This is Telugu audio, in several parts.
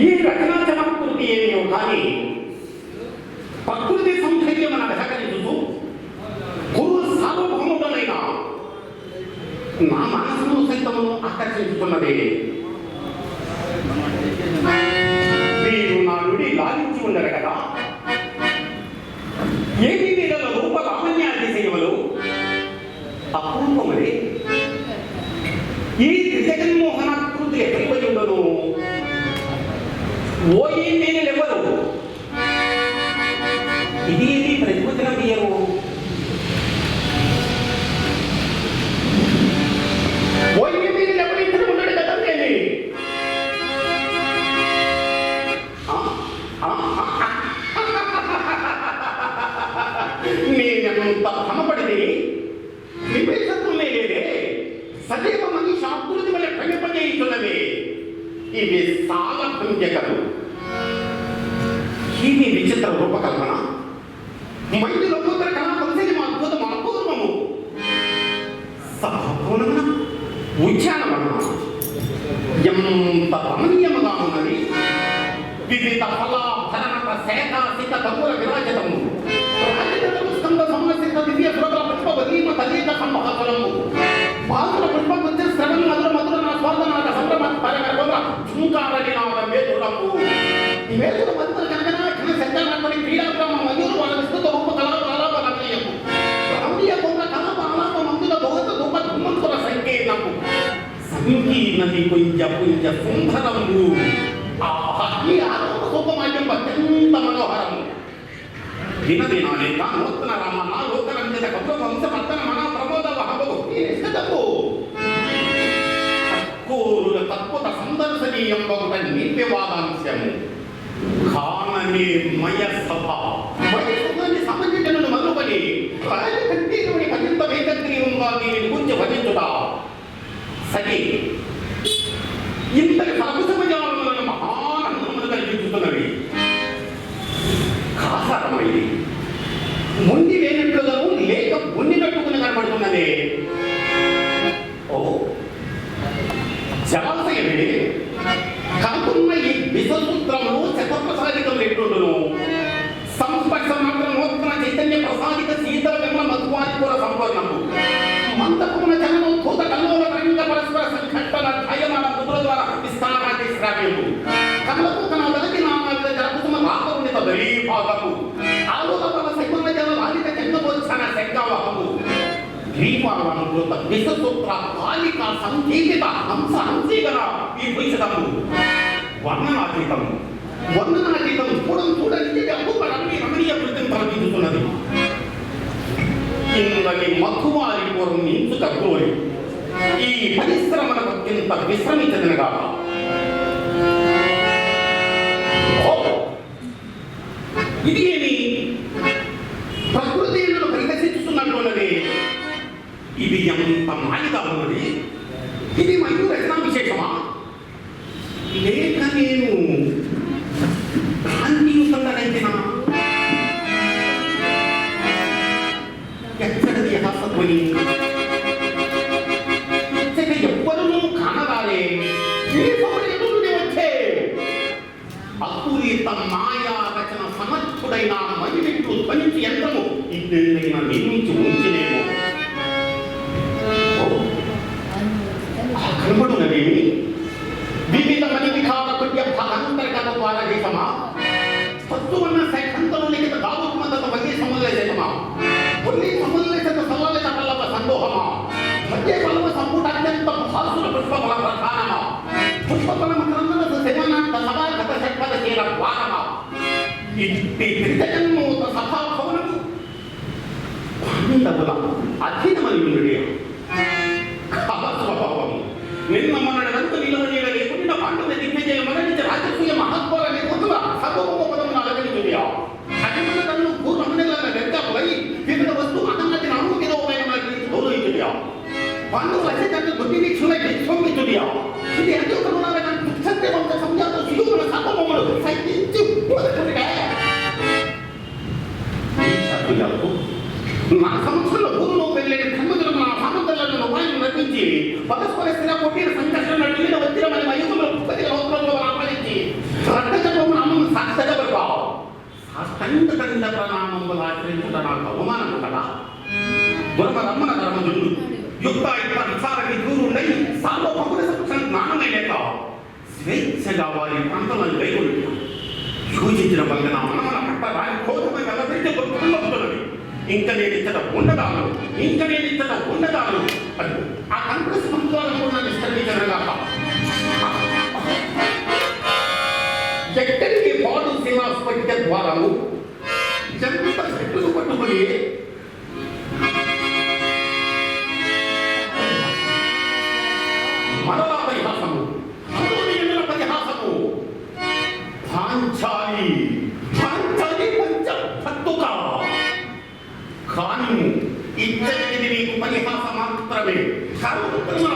ఈ రచనా చమత్కృతి ఏమియో కానీ ప్రకృతి సౌందర్యం మన సహకరించుతూ గురు సార్వభౌముడైన నా మనసును సైతమును ఆకర్షించుకున్నదే. ఓ ఏం ఇవి సాల ఇవి విచిత్ర రూపకల్పన. మైందులో పుత్ర కళా పరిచయం అద్భుతం అపూర్వము సభాభవనమున ఉద్యానవనమ ఎంత రమణీయముగా ఉన్నది. వివిధ ఫలాభరణ శేఖాసిత కపూర విరాజితము. రాజకీయము స్కంద సమస్య దివ్య ప్రోగ్రామ పుష్ప వదీమ తల్లిక సంభాషణము పాత్ర పుంజ పుంజ సుందరము ఆహా ఈ ఆరోప సూపమాల్యం అత్యంత మనోహరము దినదినాలే నూతన రామ నా లోకరంజిత కపుల వంశ పత్తన మన ప్రమోద వహబు ఇష్టదపు తక్కువ తత్వత సందర్శనీయం రాజకంఠీయుని మరింత వేగగ్రీవంగా దీనిని గురించి భజించుట సరి ఇంతటి సర్వసమయాలను మహానందములు కల్పించుతున్నవి కాసారమైంది. ముండి లేనట్లుగాను లేక ఉండినట్టుగా కనబడుతున్నదే. ఓ జలాశయమే. కాకున్న ఈ విషసూత్రములు శతప్రసాదికం ఎట్లుండును సంస్పర్శ మాత్రం నూతన చైతన్య ప్రసాదిత శీతల మధువాది కూడా సంపూర్ణము. మంతకున్న జనము కూత కల్లోల ద్వారా విస్తారాటి శ్రావ్యము కమలకు తన వెలకి నామాల జలకుసుమ రాకరునిత దరీపాదము ఆలోకపల శకున్న జల లాలిత చెంగబోత్సన శంకావహము ద్వీపాలనుకృత విషసూత్ర బాలిక సంకీర్తిత హంస హంసీగన ఈ భూషితము వర్ణనాతీతం. వర్ణనాతీతం చూడం చూడని అప్పుడన్ని రమణీయ కృత్యం కల్పించుతున్నది ఇందని మక్కువారి పూర్వం ఇంచు తక్కువ ఈ పరిశ్రమలకు అత్యంత విశ్రమించదనగా ఇది ఏమి? ప్రకృతి నన్ను పరిహసిస్తున్నట్లున్నది ఇది ఎంత మాయగా ఉన్నది? ఇది మరియు రచనా విశేషమా? లేక నేను కాంతియుతంగా ఎక్కడిది హాసధ్వని ఇచ్చట ఎవ్వరూ కానరాలే. వచ్చే? అపూరిత మాయా ในนามไม่ได้จุดเป็นเสียงสงบอีกหนึ่งในมันมีจุดเฉลี่ అధీనమని ఉండుడే స్వభావం నిన్న మనడంత నిలవనీయ లేకుండా పాండవ దిగ్విజయ మరణించి రాజకీయ మహత్వాల లేకుండా సర్వోప పదమును అలగలించుడియా అధిమల తన్ను పూర్వమనిల గడ్డపై వివిధ వస్తు అన్నది నామోదిలోమైన గౌరవించుడియా పాండవుల అత్యంత దుర్నిరీక్షులై విశ్వమించుడియా నామములు ఆచరించుట నాకు అవమానము కదా? దుర్మదమ్మన ధర్మజుడు యుక్త యుక్త విచారకి దూరుండై సార్వభౌముల సమక్షం జ్ఞానమే స్వేచ్ఛగా వారి ప్రాంతంలో కైగొల్లి సూచించిన వలన మనమన పట్ట రాయి కోసమే వెళ్ళబెట్టి కొట్టుకున్నది ఇంకా నేను ఇచ్చట ఉండదాను ఇంకా నేను ఇచ్చట ఉండదాను అది ఆ కాంగ్రెస్ ప్రభుత్వాలకు ఉన్న నిష్కరించగాక ఎక్కడికి పాడు సేవాస్పటిక ద్వారాలు జన్మ చెట్టులు పట్టుకుని మరలా పరిహాసము మూడు ఎన్నుల పరిహాసము పాంచాలి పాంచాలి పంచ భక్తుక కానీ ఇచ్చటిది నీకు పరిహాస మాత్రమే. కరుణ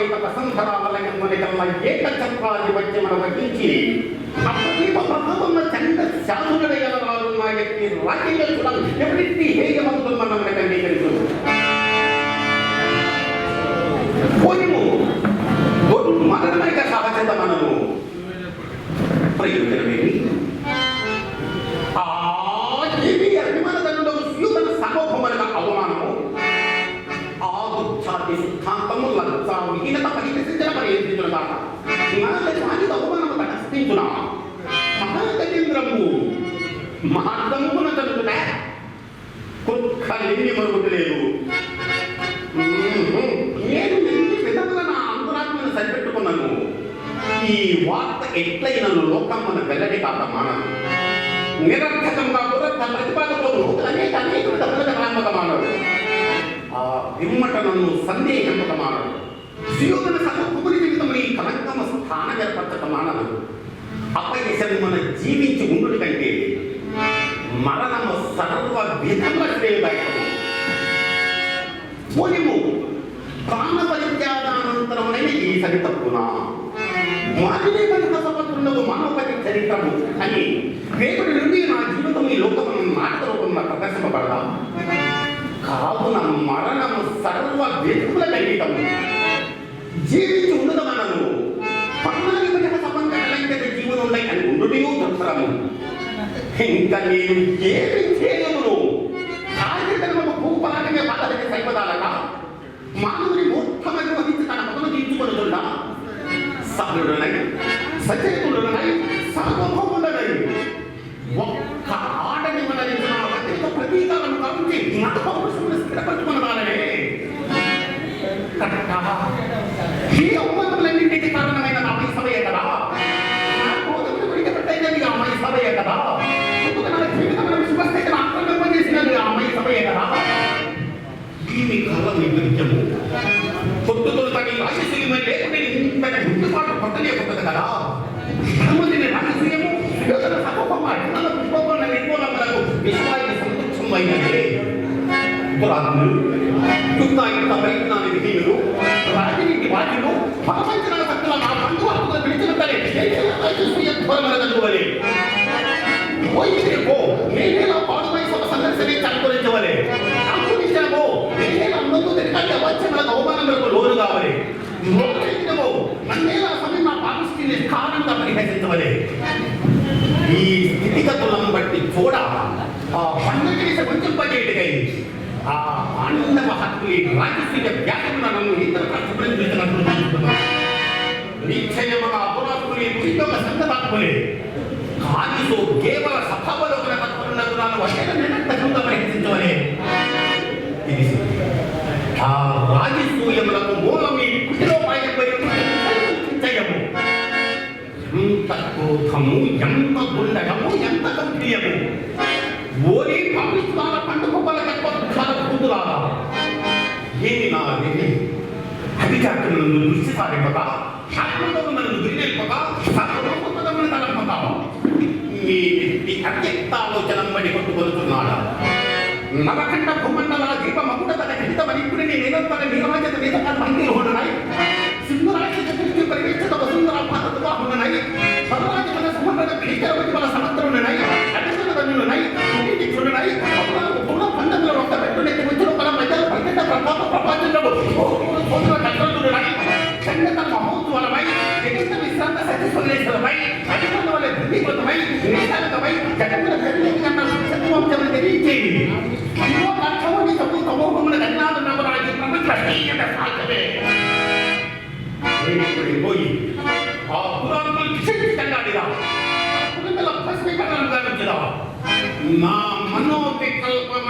వేలావలైత వసంతరావలయమునికల్ల ఏక చక్రాధిపత్యమును వహించి అప్పదీప ప్రభావమున చండ మా వ్యక్తి రాజ్య చూడం ఎవరిట్టి హేయమంతున్నమన కండీకరించు పోనిము గొడ్డు మరణమైక సహజత మనము ప్రయోజనమేమి? ఆగుచ్ఛాది సిద్ధాంతము లంచా విహీనత పరిహసించిన పరిహరించిన దాట మనల్ని వాణి అవమానము మహాగజేంద్రము మహాత్మమున జరుగుతున్నా కుక్క నేను ఎన్ని విధముల నా అంతరాత్మను సరిపెట్టుకున్నాను ఈ వార్త ఎట్లయినను లోకం మన వెల్లడి కాక మానదు నిరర్థకంగా దురర్థ ప్రతిపాదకులు అనేక అనేక విమ్మట నన్ను సందేహింపక మానడు సుయోధన సర్వపురి జీవితం ఈ కలంకమ స్థాన ఏర్పరచక మానదు అపయశం మన జీవించి ఉండుట కంటే మరణము సర్వ విధముల శ్రేయదాయకము పోనిము ప్రాణ పరిత్యాగానంతరమునైన ఈ సరి తప్పునా మాదిరి పరిహసపత్రులకు మానవపతి చరిత్రము అని వేద ఇంకా నేను కదా సమృద్ధిని రహస్యము యోధన సమూహం అన్నల పుష్పముల నిర్మూలములకు విశ్వానికి సంతృప్తమైనది పురాణములు యుక్తాయుక్త ప్రయత్నాన్ని విధీయులు రాజనీతి వాటిలో ప్రపంచన శక్తుల నా బంధువులకు పిలిచినట్లే రాజసూయత్వరమనదంటువలే పోయింది పో నేనేలా పాడుపై సభ సందర్శనే చనుకరించవలే అంకురించడమో నేనేలా అందరూ తిరిగి వచ్చిన అవమానములకు లోను కావాలి నా పాపిష్టిని స్థానంగా ఈ స్థితిగతులను బట్టి కూడా ఆ పండుగ కొంచెం ఆ ఆనంద హక్కుని రాజకీయ వ్యాఖ్యను నన్ను ఇతర ప్రతిఫలించినట్టు నిశ్చయముగా అపురాత్ముని పురితోక సంగతాత్ములే కానితో కేవల సభలో పట్టుకున్నట్టున్నాను వచ్చేట నిరంతరంగా ప్రయత్నించవలే ఇది ఆ రాజసూయములకు మూల సుఖము ఎంత గుండగము ఎంత కంప్రియము ఓరి పవిత్రాల పండుగ పలక కొత్తాల కూతురాలా ఏమి నా విధి అధికారులను దృష్టి సారింపక ఆత్మతో నన్ను గిరిపోక సర్వోపదమును తలంపక. మీ వ్యక్తి అవ్యక్తాలోచనం బడి కొట్టుకొలుతున్నాడు నవఖండ భూమండల దీప ಇದ್ದೀರಿ? ಅಯ್ಯೋ ಲಕ್ಷವಾಗಿ ತಪ್ಪು ತಮೋಹಮನ ಗಣ್ಣಾದ ನಮರಾಗಿ ನಮ್ಮ ಕಷ್ಟೀಯದ ಸಾಧನೆ ಹೇಳಿಕೊಳ್ಳಿ ಹೋಗಿ. ಆ ಪುರಾಣದಲ್ಲಿ ಕಿಸಿಟ್ಟು ಕಣ್ಣಾಡಿದ ಅದನ್ನೆಲ್ಲ ಪ್ರಶ್ನೆ ಕಣ್ಣಾಡಿದ ನಾ ಮನೋವಿಕಲ್ಪಮ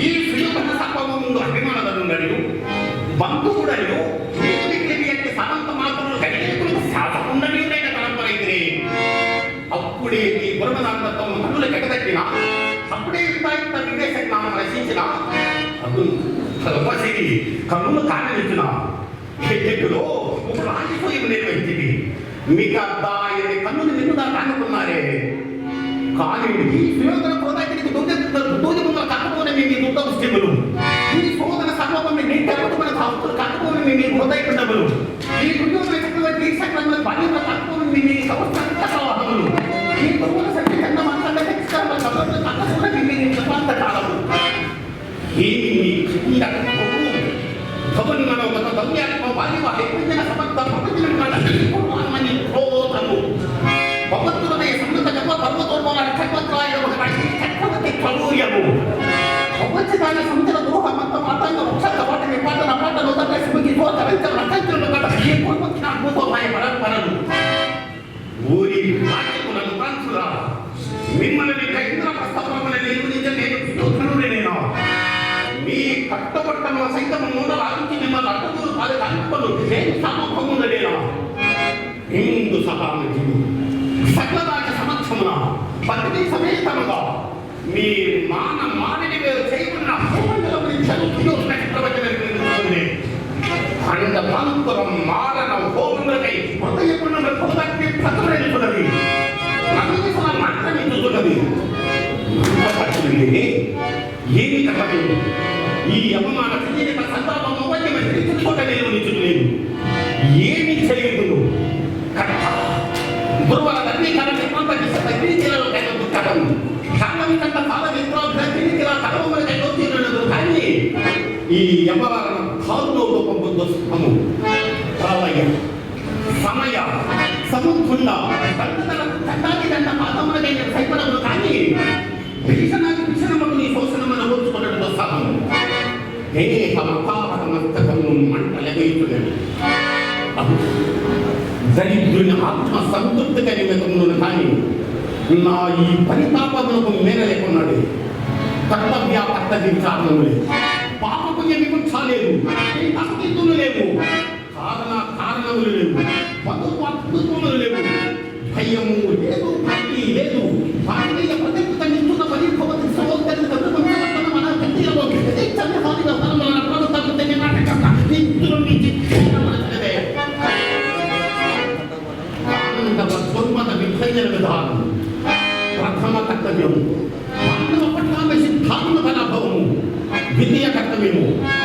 ಈ బంధువుడను అంటే సమంత మాత్రము కలిగేకులు శాసకుండని పరంపరైతే అప్పుడే ఈ గురుమదాంతత్వం కన్నుల కెగదట్టిన అప్పుడే ఇంత ఇంత జ్ఞానం రచించిన. అప్పుడు కన్నులు కారణించిన చెట్టులో ఒక రాజకీయం నిర్వహించింది మీకు అద్దాయని కన్నులు నిన్నుదా కానుకున్నారే కానీ ఈ సుయోధన చక్రవర్తి ప్రభూయము ప్రపంచదాన సముద్ర దోహ మత మాతంగ వృక్ష పాట నిపాటన పాట నూతన శివుకి కోత వెంట రకంచులు కట ఈ పూర్వజ్ఞ అద్భుతమైన పరంపరలు ఊరి రాజ్యములను ప్రాంతులా మిమ్మల్ని ఇంద్ర ప్రస్థాపనములను నిర్మించ నేను స్తోత్రుడే నేను. మీ కట్టబట్టల సైతం మూల రాజుకి మిమ్మల్ని అడ్డుకులు కాదు కలుపుకొని నేను సమూహమున నేను? హిందూ సహానుజులు సకలరాజ సమక్షమున పత్ని మీ మాన మానని వేరు చేయకున్న భూమండల గురించి అనుకున్న చక్రవర్తి అండ మంత్రం మారణ హోములకై హృదయపుణ్యం హృదయకి ప్రతులైనది నమ్మకం మాత్రమే చూస్తున్నది ఏమి కట్టలేదు ఈ అవమాన సంజీవిత ఈ యమవరణ ధారులో రూపంలో సుఖము ಸಮಯ సమయ సముఖుండ దండతల దండాకి దండ కానీ భీషణాది భీషణములు నీ శోషణమును ఓర్చుకున్నట్టు సహము దేహ మతావర మస్తకము మంటలగైతున్నది దరిద్రుని ఆత్మ సంతృప్తి కలిగినను కానీ నా ఈ పరితాపములకు మేర లేకున్నాడు కర్తవ్య కర్తవ్య కారణములే పాపపు విముక్ష లేదు అస్తిత్వములు లేవు. కారణ కారణములు లేవు. మధుత్వ అద్భుతములు లేవు. భయము లేదు భక్తి లేదు. భారతీయ ప్రతిష్ట నింపున్న పరిభవతి సహోదరి ప్రపంచవర్తన మన గంటిలో చంద్రబాబు మన ప్రభుత్వం తెగ నాటకం నుంచి మనదే పాండవ విభజన విధానం. ప్రథమ కర్తవ్యం caminho.